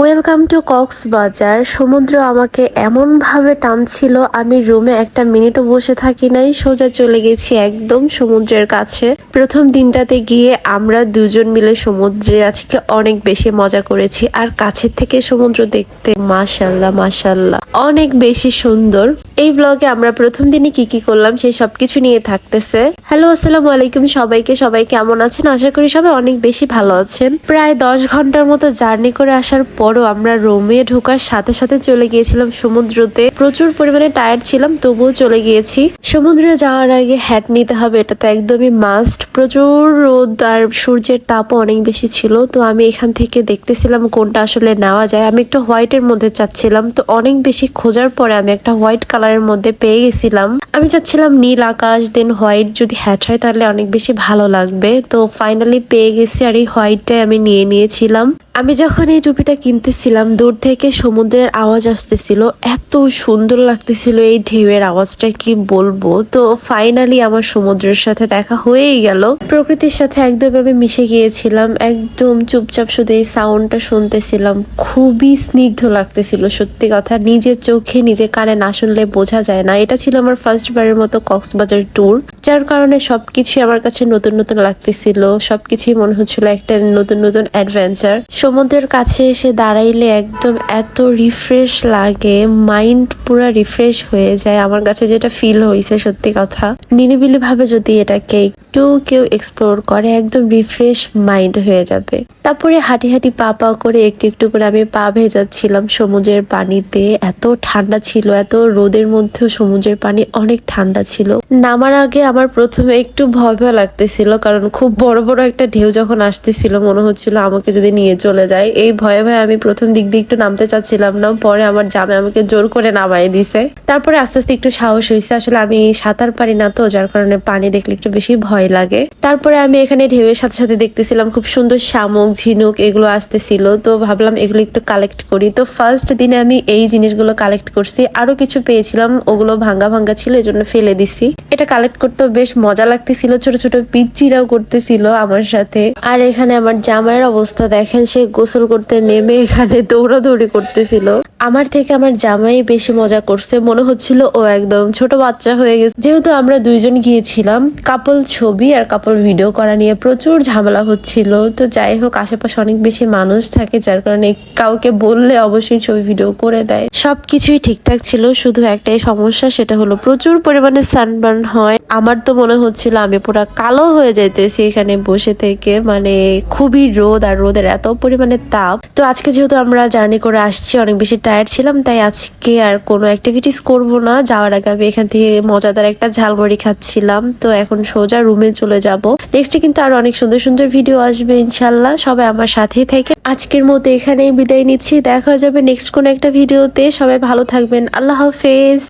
Welcome to Cox's Bazar সমুদ্র আমাকে এমন ভাবে টানছিল, আমি রুমে একটা মিনিটও বসে থাকি নাই, সোজা চলে গেছি একদম সমুদ্রের কাছে। প্রথম দিনটাতে গিয়ে আমরা দুজন মিলে সমুদ্রে আজকে অনেক বেশি মজা করেছি, আর কাছের থেকে সমুদ্র দেখতে মাসাল্লাহ মাসাল্লাহ অনেক বেশি সুন্দর। এই ব্লগে আমরা প্রথম দিনে কি কি করলাম সেই সবকিছু নিয়ে থাকতেছে। হ্যালো আসসালামু আলাইকুম সবাইকে। সবাই কেমন আছেন? আশা করি সবাই অনেক বেশি ভালো আছেন। প্রায় দশ ঘণ্টার মতো জার্নি করে আসার পরও আমরা রোমে ঢোকার সাথে সাথে চলে গিয়েছিলাম সমুদ্রতে। প্রচুর পরিমাণে টায়ার্ড ছিলাম, তবুও চলে গিয়েছি। সমুদ্রে যাওয়ার আগে হ্যাট নিতে হবে, এটা তো একদমই মাস্ট প্রচুর রোদ আর সূর্যের তাপও অনেক বেশি ছিল, তো আমি এখান থেকে দেখতেছিলাম কোনটা আসলে নেওয়া যায়। আমি একটু হোয়াইটের মধ্যে চাচ্ছিলাম, তো অনেক বেশি খোঁজার পরে আমি একটা হোয়াইট কালারের মধ্যে পেয়ে গেছিলাম। আমি চাচ্ছিলাম নীল আকাশ দেন হোয়াইট যদি হ্যাট হয় তাহলে অনেক বেশি ভালো লাগবে। তো ফাইনালি পেয়ে গেছি আর এই হোয়াইটটাই আমি নিয়ে নিয়েছিলাম। আমি যখন এই টুপিটা কিনতেছিলাম, দূর থেকে সমুদ্রের আওয়াজ আসতেছিল, এত সুন্দর লাগতেছিল এই ঢেউয়ের আওয়াজটা, কি বলব? তো ফাইনালি আমার সমুদ্রের সাথে দেখা হয়েই গেল। প্রকৃতির সাথে একদম আমি মিশে গিয়েছিলাম, একদম চুপচাপ শুধু এই সাউন্ডটা শুনতেছিলাম, খুবই স্নিগ্ধ লাগতেছিল, সত্যি কথা, নিজের চোখে, নিজের কানে না শুনলে বোঝা যায় না। এটা ছিল আমার ফার্স্ট বারের মতো কক্সবাজার ট্যুর যার কারণে সবকিছুই আমার কাছে নতুন নতুন লাগতেছিল, সবকিছুই মনে হচ্ছিল একটা নতুন নতুন অ্যাডভেঞ্চার সমুদ্রের কাছে এসে দাঁড়াইলে একদম এত রিফ্রেশ লাগে মাইন্ড পুরো রিফ্রেশ হয়ে যায়। আমার কাছে যেটা ফিল হয়েছে সত্যি কথা। নিরিবিলি ভাবে যদি এটাকে একটু কেউ এক্সপ্লোর করে, একদম রিফ্রেশ মাইন্ড হয়ে যাবে। তারপরে হাঁটি হাঁটি পা পা করে একটু একটু করে আমি পা ভেজাচ্ছিলাম সমুদ্রের পানিতে। এত ঠান্ডা ছিল, এত রোদের মধ্যেও সমুদ্রের পানি অনেক ঠান্ডা ছিল। নামার আগে আমার প্রথমে একটু ভয় ভয় লাগতেছিল, কারণ খুব বড় বড় একটা ঢেউ যখন আসতেছিল, মনে হচ্ছিল আমাকে যদি নিয়ে চলে যায়। এই ভয়ে ভয়ে আমি প্রথম দিক দিয়ে একটু নামতে চাচ্ছিলাম না, পরে আমার জামে আমাকে জোর করে নামাই দিছে। তারপরে আস্তে আস্তে একটু সাহস হয়েছে আসলে আমি সাঁতার পারি না তো, যার কারণে পানি দেখলে একটু বেশি ভয় লাগে। তারপরে আমি এখানে ঢেউয়ের সাথে সাথে দেখতেছিলাম খুব সুন্দর শামুক, ঝিনুক এগুলো আসতেছিল, তো ভাবলাম এগুলো একটু কালেক্ট করি। তো ফার্স্ট দিনে আমি এই জিনিসগুলো কালেক্ট করছি, আরও কিছু পেয়েছিলাম, ওগুলো ভাঙ্গা ভাঙ্গা ছিল এই জন্য ফেলে দিছি। এটা কালেক্ট করতেও বেশ মজা লাগতেছিল, ছোট ছোট পিচ্চিরাও করতেছিল আমার সাথে। আর এখানে আমার জামাইয়ের অবস্থা দেখেন, সে গোসল করতে নেমে এখানে দৌড়াদৌড়ি করতেছিল। আমার থেকে আমার জামাই বেশি মজা করছে, মনে হচ্ছিল ও একদম ছোট বাচ্চা হয়ে গেছে। যেহেতু আমরা দুইজন গিয়েছিলাম কাপল ছবি আর কাপল ভিডিও করা নিয়ে প্রচুর ঝামেলা হচ্ছিল। তো যাই হোক, আশেপাশে অনেক বেশি মানুষ থাকে, যার কারণে কাউকে বললে অবশ্যই ছবি ভিডিও করে দেয়। সবকিছুই ঠিকঠাক ছিল, শুধু একটাই সমস্যা, সেটা হলো প্রচুর পরিমাণে সানবার্ন হয়। আমার তো মনে হচ্ছিল আমি পুরো কালো হয়ে যাইতেছি এখানে বসে থেকে। মানে খুবই রোদ আর রোদের এত পরিমাণে তাপ। তো আজকে যেহেতু আমরা জার্নি করে আসছি, অনেক বেশি টায়ার্ড ছিলাম, তাই আজকে আর কোনো অ্যাক্টিভিটিস করব না। যাওয়ার আগে আমি এখান থেকে মজাদার একটা ঝালমুড়ি খাচ্ছিলাম। তো এখন সোজা রুমে চলে যাব। নেক্সটে কিন্তু আরও অনেক সুন্দর সুন্দর ভিডিও আসবে ইনশাল্লাহ সবাই আমার সাথেই থেকে। আজকের মতো এখানেই বিদায় নিচ্ছি। দেখা যাবে নেক্সট কোনো একটা ভিডিওতে সবাই ভালো থাকবেন। আল্লাহ হাফেজ।